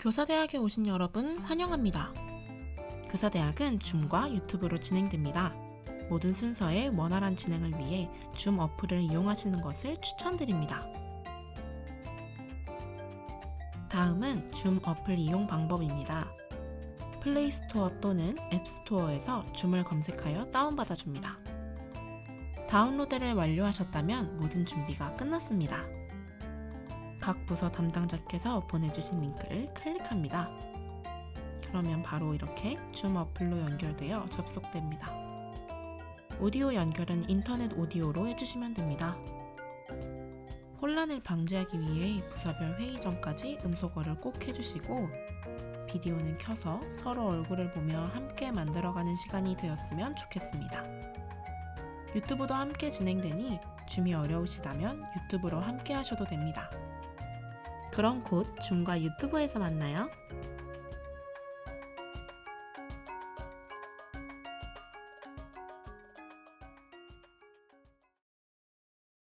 교사대학에 오신 여러분 환영합니다. 교사대학은 줌과 유튜브로 진행됩니다. 모든 순서의 원활한 진행을 위해 줌 어플을 이용하시는 것을 추천드립니다. 다음은 줌 어플 이용 방법입니다. 플레이스토어 또는 앱스토어에서 줌을 검색하여 다운받아 줍니다. 다운로드를 완료하셨다면 모든 준비가 끝났습니다. 각 부서 담당자께서 보내주신 링크를 클릭합니다. 그러면 바로 이렇게 줌 어플로 연결되어 접속됩니다. 오디오 연결은 인터넷 오디오로 해주시면 됩니다. 혼란을 방지하기 위해 부서별 회의 전까지 음소거를 꼭 해주시고 비디오는 켜서 서로 얼굴을 보며 함께 만들어가는 시간이 되었으면 좋겠습니다. 유튜브도 함께 진행되니 줌이 어려우시다면 유튜브로 함께 하셔도 됩니다. 그럼 곧 줌과 유튜브에서 만나요.